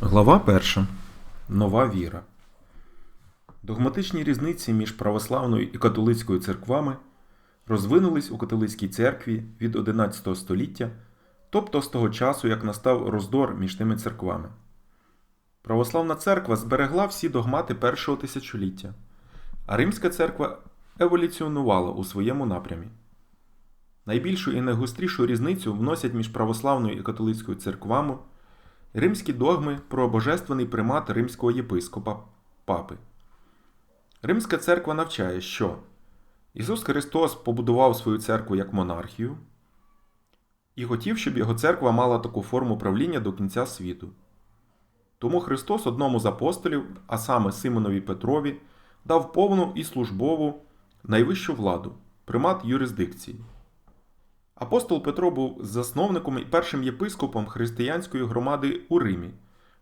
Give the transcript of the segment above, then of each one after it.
Глава 1. Нова віра. Догматичні різниці між православною і католицькою церквами розвинулись у католицькій церкві від 11 століття, тобто з того часу, як настав роздор між тими церквами. Православна церква зберегла всі догмати першого тисячоліття, а Римська церква еволюціонувала у своєму напрямі. Найбільшу і найгострішу різницю вносять між православною і католицькою церквами римські догми про божественний примат римського єпископа папи. Римська церква навчає, що Ісус Христос побудував свою церкву як монархію і хотів, щоб його церква мала таку форму правління до кінця світу. Тому Христос одному з апостолів, а саме Симонові Петрові, дав повну і службову найвищу владу, примат юрисдикції. Апостол Петро був засновником і першим єпископом християнської громади у Римі,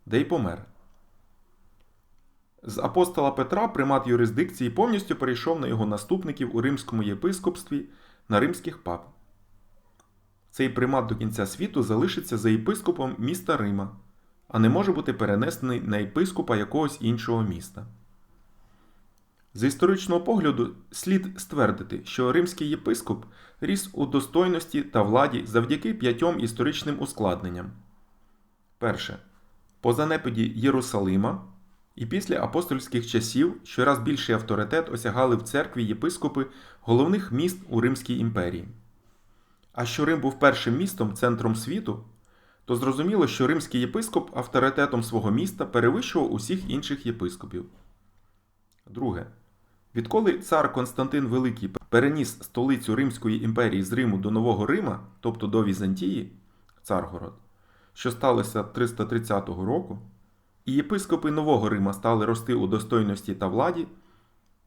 де й помер. З апостола Петра примат юрисдикції повністю перейшов на його наступників у римському єпископстві на римських пап. Цей примат до кінця світу залишиться за єпископом міста Рима, а не може бути перенесений на єпископа якогось іншого міста. З історичного погляду слід ствердити, що римський єпископ ріс у достойності та владі завдяки п'ятьом історичним ускладненням. Перше. По занепаді Єрусалима і після апостольських часів щораз більший авторитет осягали в церкві єпископи головних міст у Римській імперії. А що Рим був першим містом, центром світу, то зрозуміло, що римський єпископ авторитетом свого міста перевищував усіх інших єпископів. Друге. Відколи цар Константин Великий переніс столицю Римської імперії з Риму до Нового Рима, тобто до Візантії, Царгород, що сталося 330 року, і єпископи Нового Рима стали рости у достойності та владі,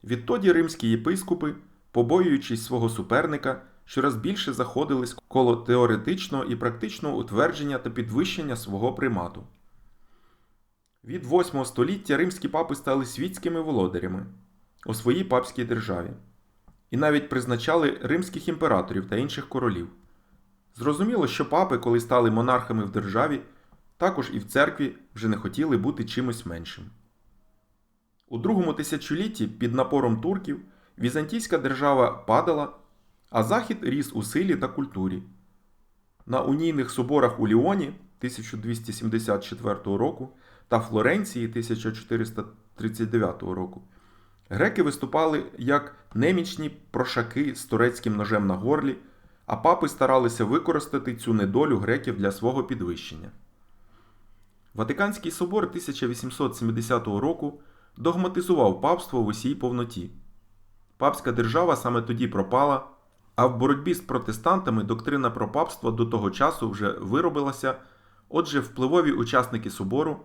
відтоді римські єпископи, побоюючись свого суперника, щораз більше заходились коло теоретичного і практичного утвердження та підвищення свого примату. Від 8 століття римські папи стали світськими володарями у своїй папській державі і навіть призначали римських імператорів та інших королів. Зрозуміло, що папи, коли стали монархами в державі, також і в церкві вже не хотіли бути чимось меншим. У другому тисячолітті під напором турків візантійська держава падала, а Захід ріс у силі та культурі. На унійних соборах у Ліоні 1274 року та Флоренції 1439 року Греки виступали як немічні прошаки з турецьким ножем на горлі, а папи старалися використати цю недолю греків для свого підвищення. Ватиканський собор 1870 року догматизував папство в усій повноті. Папська держава саме тоді пропала, а в боротьбі з протестантами доктрина про папство до того часу вже виробилася, отже, впливові учасники собору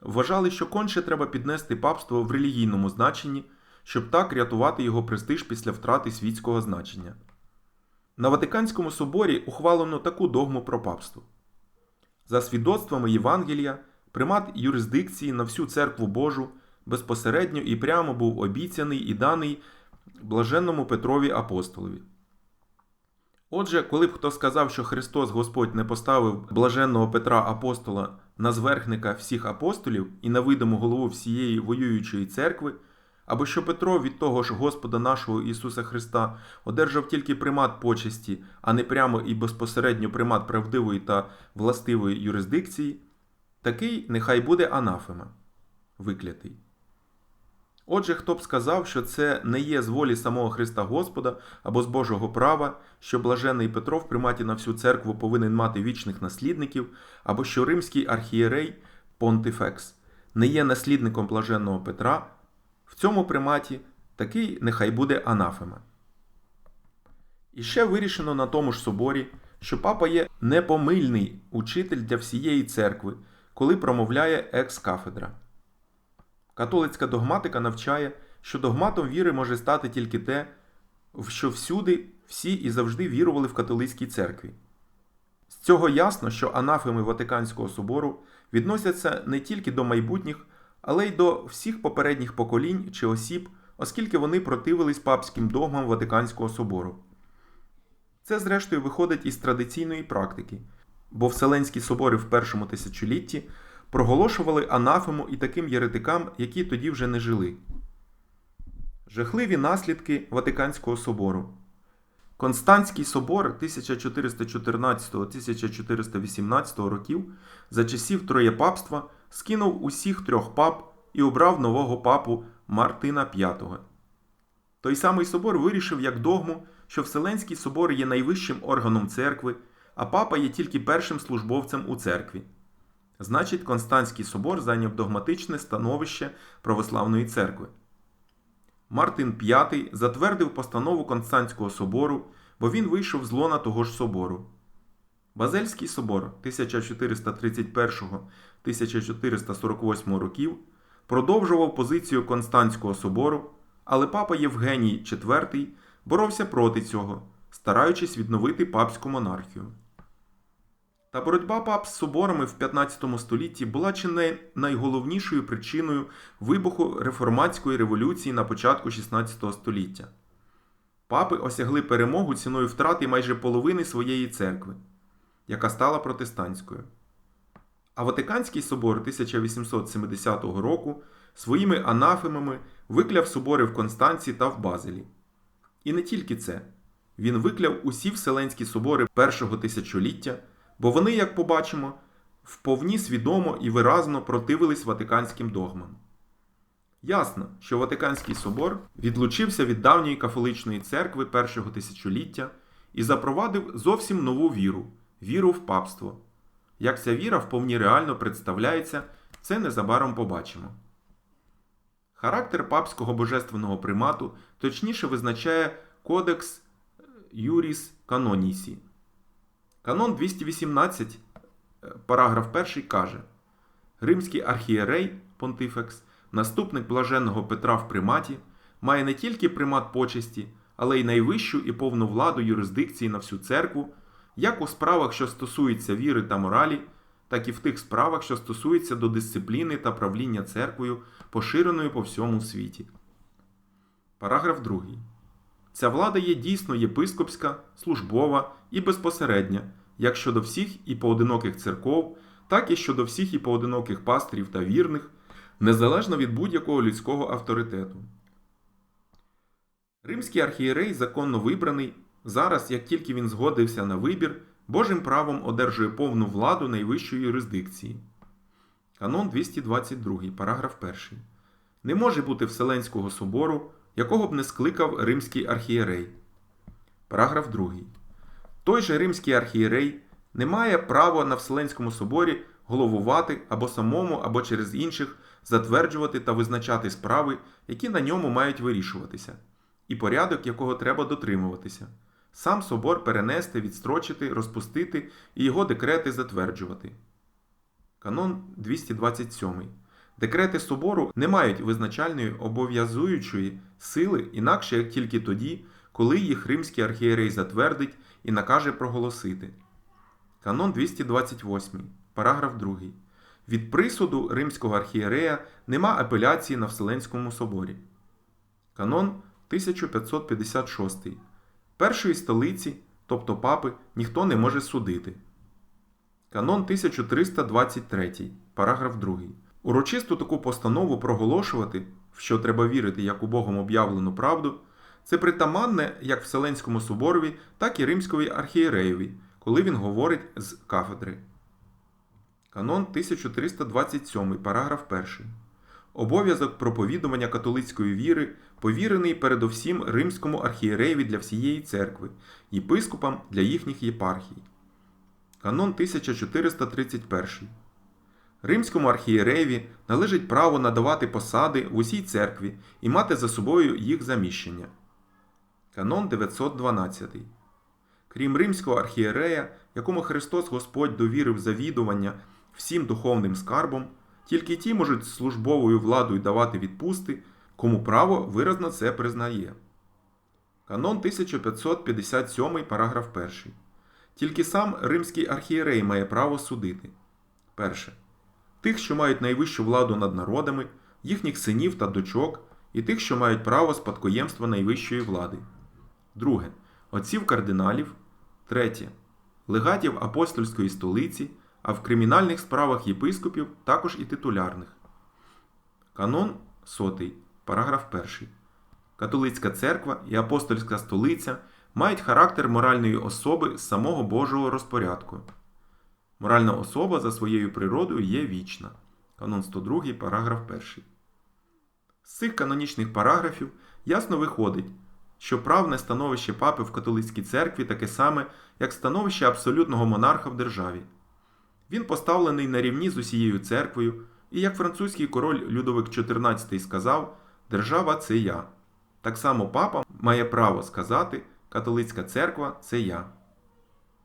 вважали, що конче треба піднести папство в релігійному значенні щоб так рятувати його престиж після втрати світського значення. На Ватиканському соборі ухвалено таку догму про папство. За свідоцтвами Євангелія, примат юрисдикції на всю церкву Божу безпосередньо і прямо був обіцяний і даний блаженному Петрові апостолові. Отже, коли б хто сказав, що Христос Господь не поставив блаженного Петра апостола на зверхника всіх апостолів і на видиму голову всієї воюючої церкви, або що Петро від того ж Господа нашого Ісуса Христа одержав тільки примат почесті, а не прямо і безпосередньо примат правдивої та властивої юрисдикції, такий нехай буде анафема, виклятий. Отже, хто б сказав, що це не є з волі самого Христа Господа або з Божого права, що блажений Петро в приматі на всю церкву повинен мати вічних наслідників, або що римський архієрей Понтифекс не є наслідником блаженного Петра. В цьому приматі такий нехай буде анафема. І ще вирішено на тому ж соборі, що папа є непомильний учитель для всієї церкви, коли промовляє екс-кафедра. Католицька догматика навчає, що догматом віри може стати тільки те, в що всюди всі і завжди вірували в католицькій церкві. З цього ясно, що анафеми Ватиканського собору відносяться не тільки до майбутніх але й до всіх попередніх поколінь чи осіб, оскільки вони противились папським догмам Ватиканського собору. Це, зрештою, виходить із традиційної практики, бо Вселенські собори в першому тисячолітті проголошували анафему і таким єретикам, які тоді вже не жили. Жахливі наслідки Ватиканського собору. Константський собор 1414-1418 років за часів Троєпапства скинув усіх трьох пап і обрав нового папу Мартина V. Той самий собор вирішив як догму, що Вселенський собор є найвищим органом церкви, а папа є тільки першим службовцем у церкві. Значить, Константський собор зайняв догматичне становище православної церкви. Мартин V затвердив постанову Константського собору, бо він вийшов з лона того ж собору. Базельський собор 1431-1448 років продовжував позицію Константського собору, але папа Євгеній IV боровся проти цього, стараючись відновити папську монархію. Та боротьба пап з соборами в 15 столітті була чи не найголовнішою причиною вибуху реформатської революції на початку 16 століття. Папи осягли перемогу ціною втрати майже половини своєї церкви, яка стала протестантською. А Ватиканський собор 1870 року своїми анафемами викляв собори в Констанці та в Базелі. І не тільки це. Він викляв усі вселенські собори першого тисячоліття, бо вони, як побачимо, вповні свідомо і виразно противились ватиканським догмам. Ясно, що Ватиканський собор відлучився від давньої католичної церкви першого тисячоліття і запровадив зовсім нову віру віру в папство. Як ця віра вповні реально представляється, це незабаром побачимо. Характер папського божественного примату точніше визначає Кодекс Юріс Канонісі. Канон 218, параграф 1 каже: Римський архієрей Понтифекс, наступник блаженного Петра в приматі, має не тільки примат почесті, але й найвищу і повну владу юрисдикції на всю церкву, як у справах, що стосуються віри та моралі, так і в тих справах, що стосуються до дисципліни та правління церквою, поширеною по всьому світі. Параграф 2. Ця влада є дійсно єпископська, службова і безпосередня, як щодо всіх і поодиноких церков, так і щодо всіх і поодиноких пасторів та вірних, незалежно від будь-якого людського авторитету. Римський архієрей законно вибраний, зараз, як тільки він згодився на вибір, Божим правом одержує повну владу найвищої юрисдикції. Канон 222, параграф 1. Не може бути Вселенського собору, якого б не скликав римський архієрей. Параграф 2. Той же римський архієрей не має права на Вселенському соборі головувати або самому, або через інших затверджувати та визначати справи, які на ньому мають вирішуватися, і порядок, якого треба дотримуватися. Сам собор перенести, відстрочити, розпустити і його декрети затверджувати. Канон 227. Декрети собору не мають визначальної обов'язуючої сили інакше як тільки тоді, коли їх римський архієрей затвердить і накаже проголосити. Канон 228, параграф 2. Від присуду римського архієрея нема апеляції на Вселенському соборі. Канон 1556. Першої столиці, тобто папи, ніхто не може судити. Канон 1323, параграф 2. Урочисту таку постанову проголошувати, в що треба вірити як у Богом об'явлену правду, це притаманне як Вселенському соборові, так і Римськові архієреєві, коли він говорить з кафедри. Канон 1327, параграф 1. Обов'язок проповідування католицької віри повірений передовсім Римському архієреєві для всієї церкви, єпископам для їхніх єпархій. Канон 1431. Римському архієреєві належить право надавати посади в усій церкві і мати за собою їх заміщення. Канон 912. Крім римського архієрея, якому Христос Господь довірив завідування всім духовним скарбом, тільки ті можуть службовою владою давати відпусти, кому право виразно це признає. Канон 1557, параграф 1. Тільки сам римський архієрей має право судити. Перше. Тих, що мають найвищу владу над народами, їхніх синів та дочок, і тих, що мають право спадкоємства найвищої влади. Друге. Отців кардиналів. Третє. Легатів апостольської столиці, а в кримінальних справах єпископів також і титулярних. Канон 100, параграф 1. Католицька церква і апостольська столиця мають характер моральної особи з самого Божого розпорядку. Моральна особа за своєю природою є вічна. Канон 102, параграф 1. З цих канонічних параграфів ясно виходить, що правне становище папи в католицькій церкві таке саме, як становище абсолютного монарха в державі. Він поставлений на рівні з усією церквою, і як французький король Людовик XIV сказав, держава це я. Так само папа має право сказати, католицька церква це я.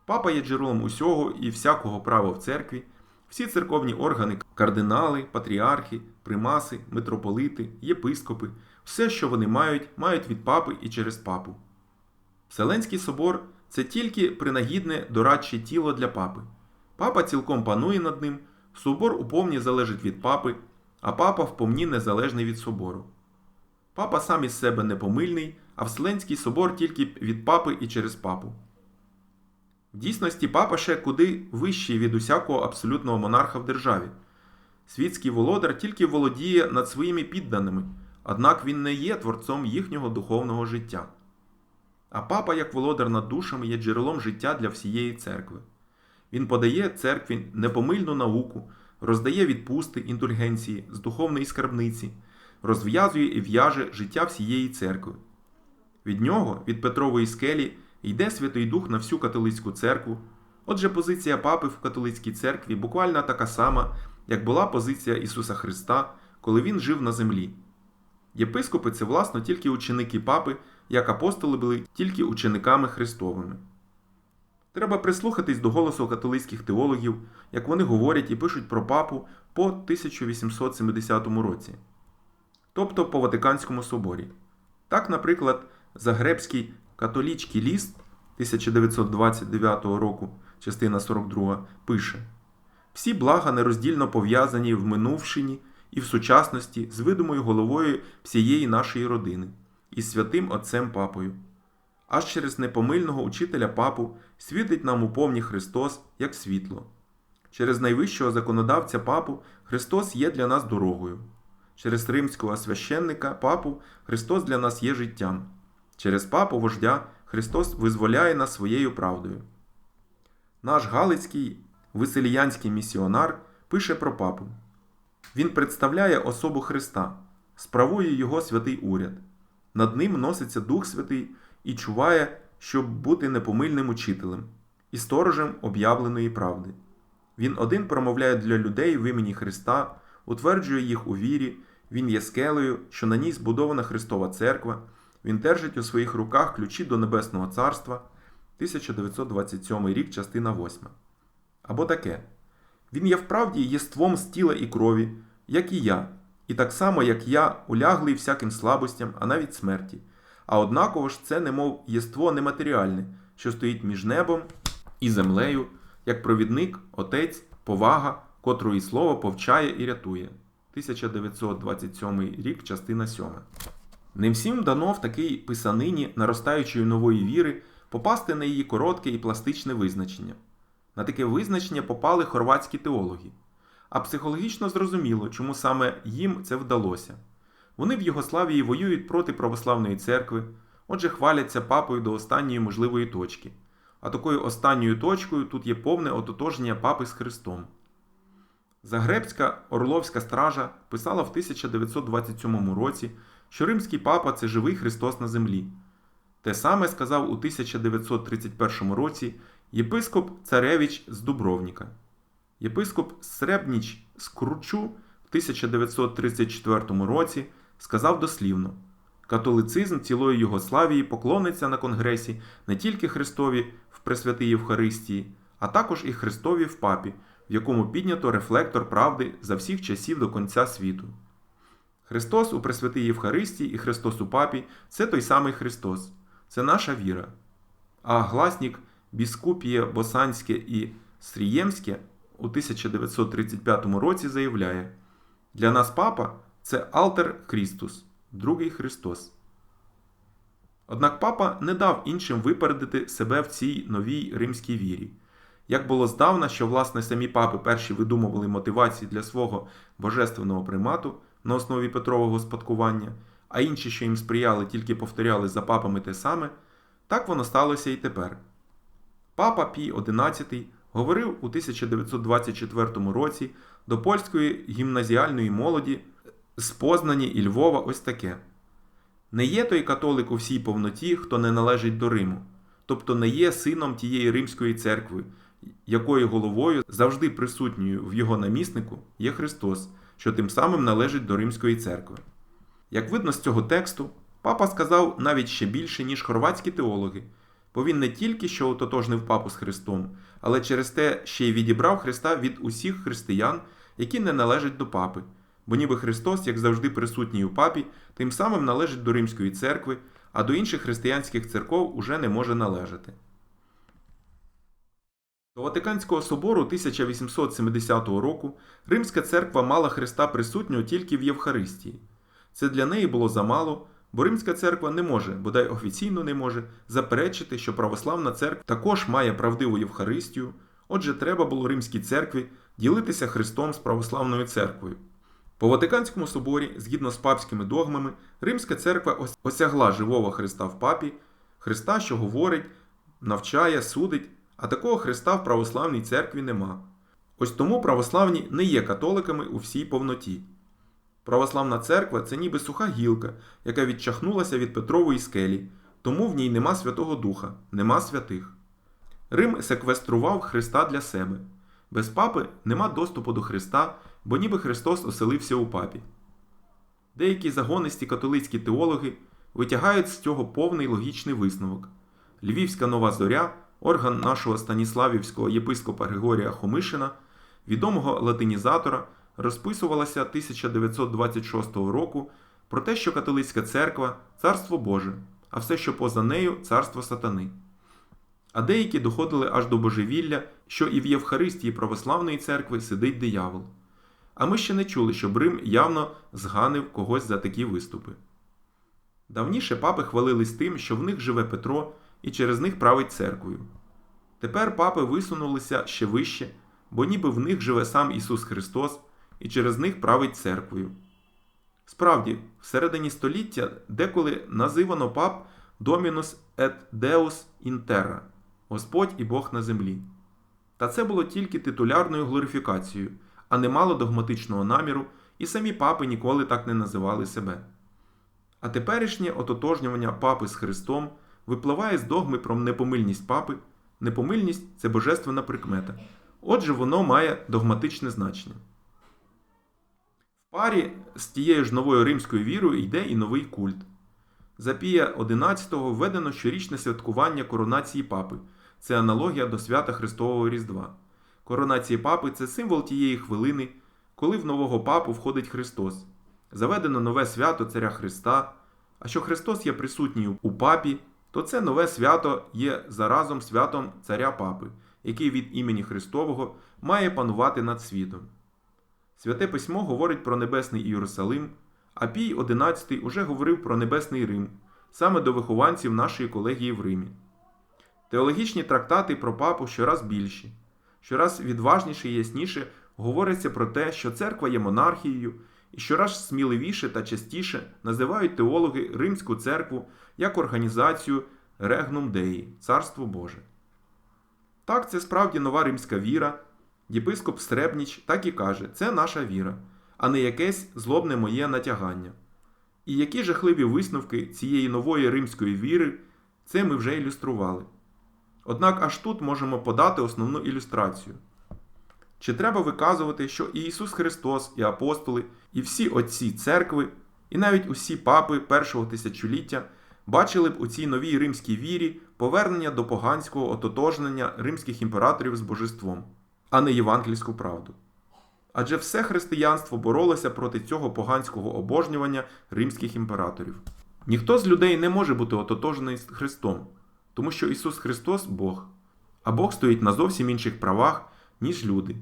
Папа є джерелом усього і всякого права в церкві, всі церковні органи, кардинали, патріархи, примаси, митрополити, єпископи, все, що вони мають, мають від папи і через папу. Вселенський собор це тільки принагідне дорадче тіло для папи. Папа цілком панує над ним, собор уповні залежить від папи, а папа вповні незалежний від собору. Папа сам із себе непомильний, а Вселенський собор тільки від папи і через папу. В дійсності папа ще куди вищий від усякого абсолютного монарха в державі. Світський володар тільки володіє над своїми підданими, однак він не є творцом їхнього духовного життя. А папа, як володар над душами, є джерелом життя для всієї церкви. Він подає церкві непомильну науку, роздає відпусти індульгенції з духовної скарбниці, розв'язує і в'яже життя всієї церкви. Від нього, від Петрової скелі, йде Святий Дух на всю католицьку церкву. Отже, позиція папи в католицькій церкві буквально така сама, як була позиція Ісуса Христа, коли Він жив на землі. Єпископи це, власно, тільки ученики папи, як апостоли були тільки учениками Христовими. Треба прислухатись до голосу католицьких теологів, як вони говорять і пишуть про папу по 1870 році, тобто по Ватиканському соборі. Так, наприклад, Загребський католічний ліст 1929 року, частина 42, пише: Всі блага нероздільно пов'язані в минувшині і в сучасності з видимою головою всієї нашої родини і святим Отцем Папою. Аж через непомильного учителя папу світить нам у повні Христос як світло. Через найвищого законодавця папу Христос є для нас дорогою. Через римського священника папу Христос для нас є життям. Через папу вождя Христос визволяє нас своєю правдою. Наш Галицький виселіянський місіонар пише про папу. Він представляє особу Христа, справує його святий уряд. Над ним носиться Дух Святий і чуває, щоб бути непомильним учителем і сторожем об'явленої правди. Він один промовляє для людей в імені Христа, утверджує їх у вірі, Він є скелею, що на ній збудована Христова Церква, Він держить у своїх руках ключі до Небесного Царства, 1927 рік, частина 8. Або таке. Він є вправді єством з тіла і крові, як і я, і так само, як я, уляглий всяким слабостям, а навіть смерті. А однаково ж це немов єство нематеріальне, що стоїть між небом і землею, як провідник, отець, повага, котрої слово повчає і рятує. 1927 рік, частина 7. Не всім дано в такій писанині наростаючої нової віри попасти на її коротке і пластичне визначення. На таке визначення попали хорватські теологи. А психологічно зрозуміло, чому саме їм це вдалося. Вони в Югославії воюють проти православної церкви, отже, хваляться папою до останньої можливої точки. А такою останньою точкою тут є повне ототожнення папи з Христом. Загребська Орловська стража писала в 1927 році, що римський папа це живий Христос на землі. Те саме сказав у 1931 році єпископ Царевич з Дубровніка. Єпископ Сребніч з Кручу в 1934 році сказав дослівно: католицизм цілої Югославії поклониться на Конгресі не тільки Христові в Пресвятій Євхаристії, а також і Христові в папі, в якому піднято рефлектор правди за всіх часів до кінця світу. Христос у Пресвятій Євхаристії і Христос у папі це той самий Христос, це наша віра. А гласнік Біскупіє Босанське і Сріємське у 1935 році заявляє: для нас папа це Алтер Христус, другий Христос. Однак папа не дав іншим випередити себе в цій новій римській вірі. Як було здавна, що власне самі папи перші видумували мотивації для свого божественного примату на основі Петрового спадкування, а інші, що їм сприяли, тільки повторяли за папами те саме, так воно сталося і тепер. Папа Пій XI говорив у 1924 році до польської гімназіальної молоді з Познані і Львова ось таке. Не є той католик у всій повноті, хто не належить до Риму, тобто не є сином тієї Римської церкви, якою головою завжди присутньою в його наміснику є Христос, що тим самим належить до Римської церкви. Як видно з цього тексту, папа сказав навіть ще більше, ніж хорватські теологи, бо він не тільки що ототожнив папу з Христом, але через те ще й відібрав Христа від усіх християн, які не належать до папи, бо ніби Христос, як завжди присутній у папі, тим самим належить до Римської церкви, а до інших християнських церков уже не може належати. До Ватиканського собору 1870 року Римська церква мала Христа присутнього тільки в Євхаристії. Це для неї було замало, бо Римська церква не може, бодай офіційно не може, заперечити, що православна церква також має правдиву Євхаристію, отже, треба було Римській церкві ділитися Христом з православною церквою. По Ватиканському соборі, згідно з папськими догмами, Римська церква осягла живого Христа в папі, Христа, що говорить, навчає, судить, а такого Христа в православній церкві нема. Ось тому православні не є католиками у всій повноті. Православна церква це ніби суха гілка, яка відчахнулася від Петрової скелі, тому в ній нема Святого Духа, нема святих. Рим секвестрував Христа для себе. Без папи нема доступу до Христа, бо ніби Христос оселився у папі. Деякі загонисті католицькі теологи витягають з цього повний логічний висновок. Львівська нова зоря, орган нашого станіславівського єпископа Григорія Хомишина, відомого латинізатора, розписувалася 1926 року про те, що католицька церква царство Боже, а все, що поза нею царство сатани. А деякі доходили аж до божевілля, що і в Євхаристії православної церкви сидить диявол. А ми ще не чули, щоб Рим явно зганив когось за такі виступи. Давніше папи хвалились тим, що в них живе Петро і через них править церквою. Тепер папи висунулися ще вище, бо ніби в них живе сам Ісус Христос і через них править церквою. Справді, всередині століття деколи називано пап Dominus et Deus in terra Господь і Бог на землі. Та це було тільки титулярною глорифікацією, а не мало догматичного наміру, і самі папи ніколи так не називали себе. А теперішнє ототожнювання папи з Христом випливає з догми про непомильність папи. Непомильність це божественна прикмета. Отже, воно має догматичне значення. В парі з тією ж новою римською вірою йде і новий культ. За Пія XI введено щорічне святкування коронації папи. Це аналогія до свята Христового Різдва. Коронація папи це символ тієї хвилини, коли в нового папу входить Христос. Заведено нове свято Царя Христа. А що Христос є присутній у папі, то це нове свято є заразом святом Царя Папи, який від імені Христового має панувати над світом. Святе письмо говорить про Небесний Ієрусалим, а Пій XI уже говорив про Небесний Рим, саме до вихованців нашої колегії в Римі. Теологічні трактати про папу щораз більші, щораз відважніше і ясніше говориться про те, що церква є монархією, і щораз сміливіше та частіше називають теологи Римську церкву як організацію Регнум Деї, Царство Боже. Так, це справді нова римська віра. Єпископ Сребніч так і каже: це наша віра, а не якесь злобне моє натягання. І які жахливі висновки цієї нової римської віри, це ми вже ілюстрували. Однак аж тут можемо подати основну ілюстрацію. Чи треба виказувати, що і Ісус Христос, і апостоли, і всі отці церкви, і навіть усі папи першого тисячоліття бачили б у цій новій римській вірі повернення до поганського ототожнення римських імператорів з божеством, а не євангельську правду. Адже все християнство боролося проти цього поганського обожнювання римських імператорів. Ніхто з людей не може бути ототожений з Христом, тому що Ісус Христос Бог, а Бог стоїть на зовсім інших правах, ніж люди.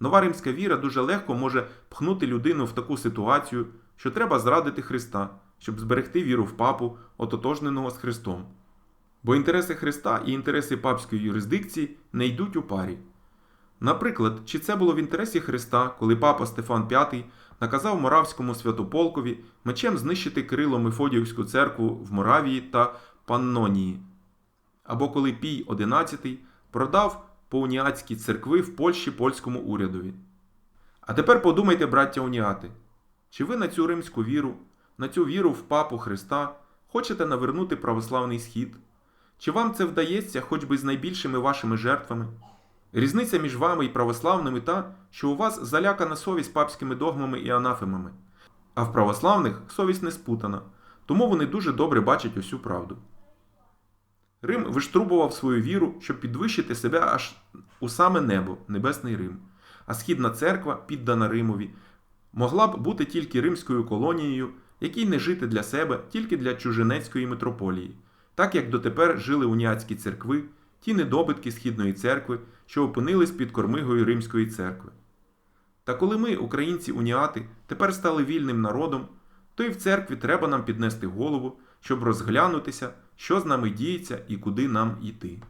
Нова римська віра дуже легко може пхнути людину в таку ситуацію, що треба зрадити Христа, щоб зберегти віру в папу, ототожненого з Христом. Бо інтереси Христа і інтереси папської юрисдикції не йдуть у парі. Наприклад, чи це було в інтересі Христа, коли папа Стефан V наказав Моравському святополкові мечем знищити Кирило Мефодіївську церкву в Моравії та Паннонії, або коли Пій XI продав поуніатські церкви в Польщі польському урядові. А тепер подумайте, браття уніати, чи ви на цю римську віру, на цю віру в папу Христа хочете навернути православний схід? Чи вам це вдається хоч би з найбільшими вашими жертвами? Різниця між вами і православними та, що у вас залякана совість папськими догмами і анафемами, а в православних совість не спутана, тому вони дуже добре бачать усю правду. Рим виштрубував свою віру, щоб підвищити себе аж у саме небо, Небесний Рим, а східна церква, піддана Римові, могла б бути тільки римською колонією, якій не жити для себе, тільки для чужинецької митрополії, так як дотепер жили уніатські церкви, ті недобитки Східної церкви, що опинились під кормигою Римської церкви. Та коли ми, українці уніати, тепер стали вільним народом, то й в церкві треба нам піднести голову, щоб розглянутися, що з нами діється і куди нам йти.